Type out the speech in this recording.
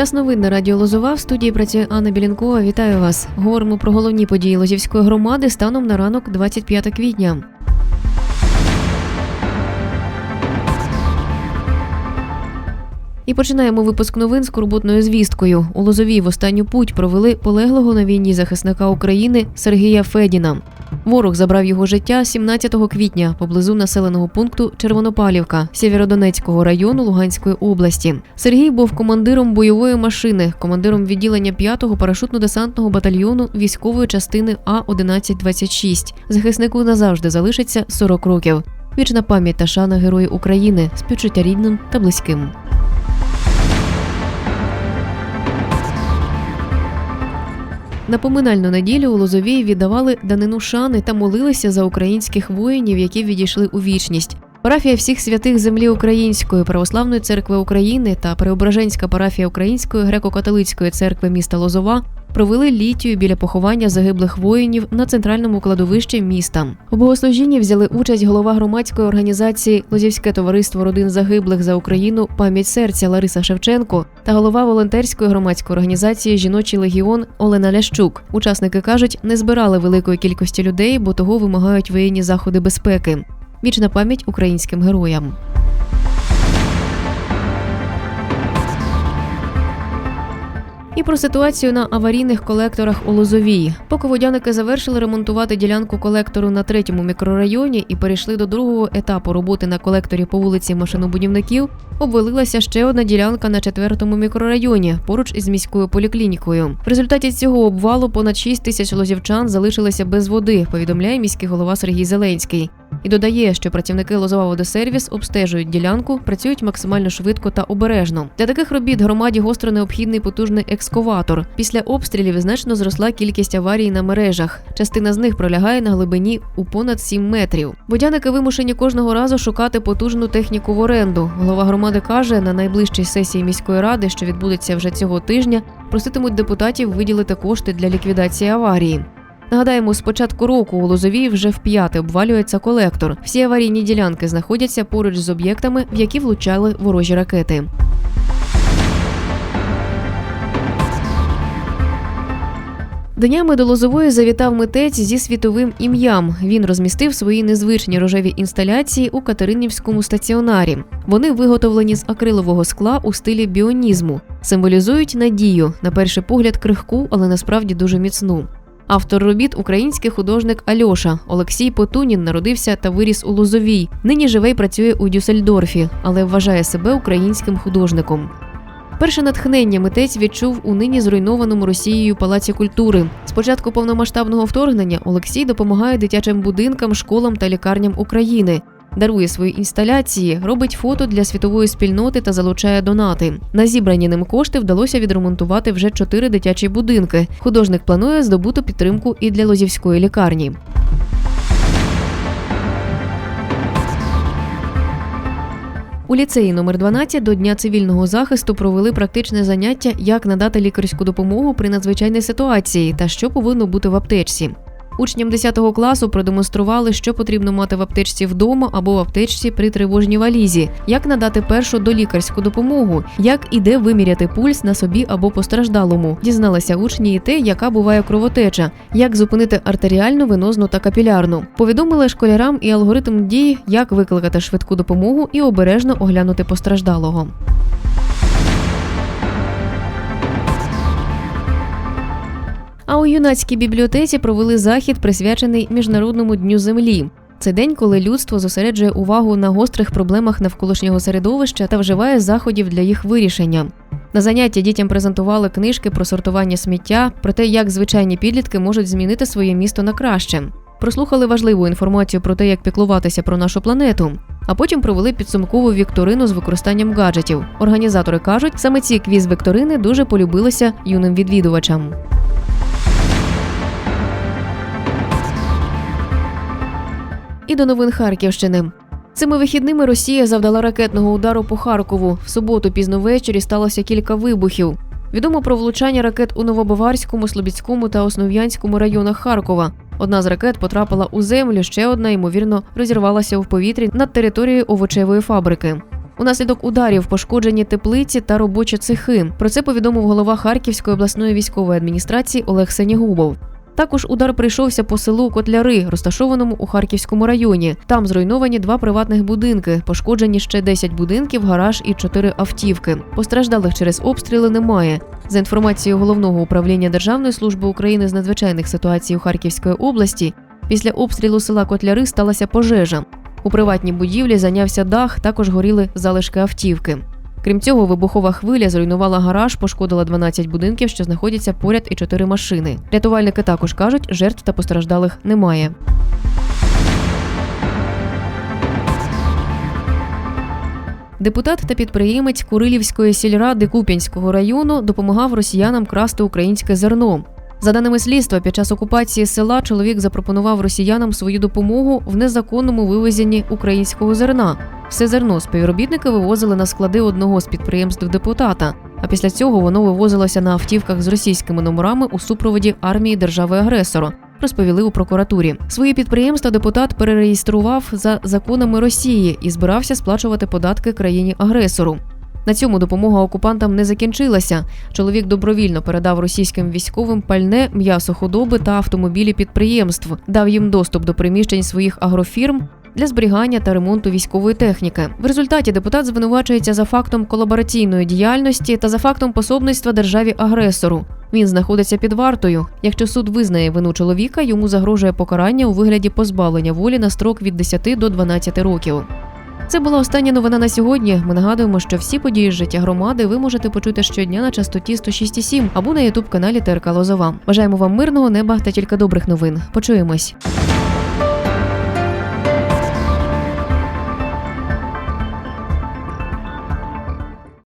Час новин радіо Лозова. В студії працює Анна Білінкова. Вітаю вас. Говоримо про головні події Лозівської громади станом на ранок 25 квітня. І починаємо випуск новин з скорботною звісткою. У Лозовій в останню путь провели полеглого на війні захисника України Сергія Федіна. Ворог забрав його життя 17 квітня поблизу населеного пункту Червонопалівка Сєвєродонецького району Луганської області. Сергій був командиром бойової машини, командиром відділення 5-го парашутно-десантного батальйону військової частини А 1126 Захиснику назавжди залишиться 40 років. Вічна пам'ять та шана Герої України, співчуття рідним та близьким. На поминальну неділю у Лозовій віддавали данину шани та молилися за українських воїнів, які відійшли у вічність. Парафія всіх святих землі Української православної церкви України та Преображенська парафія Української греко-католицької церкви міста Лозова провели літію біля поховання загиблих воїнів на центральному кладовищі міста. У богослужінні взяли участь голова громадської організації Лозівське товариство родин загиблих за Україну пам'ять серця Лариса Шевченко та голова волонтерської громадської організації Жіночий легіон Олена Лящук. Учасники кажуть, не збирали великої кількості людей, бо того вимагають воєнні заходи безпеки. Вічна пам'ять українським героям. І про ситуацію на аварійних колекторах у Лозовій. Поки водяники завершили ремонтувати ділянку колектору на третьому мікрорайоні і перейшли до другого етапу роботи на колекторі по вулиці машинобудівників, обвалилася ще одна ділянка на четвертому мікрорайоні поруч із міською поліклінікою. В результаті цього обвалу понад 6 тисяч лозівчан залишилися без води. Повідомляє міський голова Сергій Зеленський. І додає, що працівники Лозова водосервіс обстежують ділянку, працюють максимально швидко та обережно. Для таких робіт громаді гостро необхідний потужний екскаватор. Після обстрілів значно зросла кількість аварій на мережах. Частина з них пролягає на глибині у понад 7 метрів. Водяники вимушені кожного разу шукати потужну техніку в оренду. Голова громади каже, на найближчій сесії міської ради, що відбудеться вже цього тижня, проситимуть депутатів виділити кошти для ліквідації аварії. Нагадаємо, з початку року у Лозовій вже вп'яте обвалюється колектор. Всі аварійні ділянки знаходяться поруч з об'єктами, в які влучали ворожі ракети. Днями до Лозової завітав митець зі світовим ім'ям. Він розмістив свої незвичні рожеві інсталяції у Катеринівському стаціонарі. Вони виготовлені з акрилового скла у стилі біонізму, символізують надію, на перший погляд крихку, але насправді дуже міцну. Автор робіт український художник Альоша Олексій Потунін народився та виріс у Лозовій. Нині живе й працює у Дюссельдорфі, але вважає себе українським художником. Перше натхнення митець відчув у нині зруйнованому Росією палаці культури. З початку повномасштабного вторгнення Олексій допомагає дитячим будинкам, школам та лікарням України. Дарує свої інсталяції, робить фото для світової спільноти та залучає донати. На зібрані ним кошти вдалося відремонтувати вже чотири дитячі будинки. Художник планує здобути підтримку і для лозівської лікарні. У ліцеї номер 12 до Дня цивільного захисту провели практичне заняття, як надати лікарську допомогу при надзвичайній ситуації та що повинно бути в аптечці. Учням 10 класу продемонстрували, що потрібно мати в аптечці вдома або в аптечці при тривожній валізі, як надати першу долікарську допомогу, як і де виміряти пульс на собі або постраждалому. Дізналися учні і те, яка буває кровотеча, як зупинити артеріальну, венозну та капілярну. Повідомили школярам і алгоритм дії, як викликати швидку допомогу і обережно оглянути постраждалого. А у юнацькій бібліотеці провели захід, присвячений Міжнародному дню землі. Це день, коли людство зосереджує увагу на гострих проблемах навколишнього середовища та вживає заходів для їх вирішення. На заняття дітям презентували книжки про сортування сміття, про те, як звичайні підлітки можуть змінити своє місто на краще. Прослухали важливу інформацію про те, як піклуватися про нашу планету. А потім провели підсумкову вікторину з використанням гаджетів. Організатори кажуть, саме ці квіз-вікторини дуже полюбилися юним відвідувачам. І до новин Харківщини. Цими вихідними Росія завдала ракетного удару по Харкову. В суботу пізно ввечері сталося кілька вибухів. Відомо про влучання ракет у Новобаварському, Слобідському та Основ'янському районах Харкова. Одна з ракет потрапила у землю, ще одна, ймовірно, розірвалася в повітрі над територією овочевої фабрики. Унаслідок ударів пошкоджені теплиці та робочі цехи. Про це повідомив голова Харківської обласної військової адміністрації Олег Сенігубов. Також удар прийшовся по селу Котляри, розташованому у Харківському районі. Там зруйновані два приватних будинки, пошкоджені ще 10 будинків, гараж і 4 автівки. Постраждалих через обстріли немає. За інформацією головного управління Державної служби України з надзвичайних ситуацій у Харківської області, після обстрілу села Котляри сталася пожежа. У приватній будівлі зайнявся дах, також горіли залишки автівки. Крім цього, вибухова хвиля зруйнувала гараж, пошкодила 12 будинків, що знаходяться поряд, і 4 машини. Рятувальники також кажуть, жертв та постраждалих немає. Депутат та підприємець Курилівської сільради Куп'янського району допомагав росіянам красти українське зерно. За даними слідства, під час окупації села чоловік запропонував росіянам свою допомогу в незаконному вивезенні українського зерна. Все зерно співробітники вивозили на склади одного з підприємств депутата. А після цього воно вивозилося на автівках з російськими номерами у супроводі армії держави-агресора. Розповіли у прокуратурі. Свої підприємства депутат перереєстрував за законами Росії і збирався сплачувати податки країні-агресору. На цьому допомога окупантам не закінчилася. Чоловік добровільно передав російським військовим пальне, м'ясо худоби та автомобілі підприємств, дав їм доступ до приміщень своїх агрофірм. Для зберігання та ремонту військової техніки в результаті депутат звинувачується за фактом колабораційної діяльності та за фактом пособництва державі агресору. Він знаходиться під вартою. Якщо суд визнає вину чоловіка, йому загрожує покарання у вигляді позбавлення волі на строк від 10 до 12 років. Це була остання новина на сьогодні. Ми нагадуємо, що всі події з життя громади ви можете почути щодня на частоті 106,7 або на ютуб каналі ТРК Лозова. Бажаємо вам мирного неба та тільки добрих новин. Почуємось.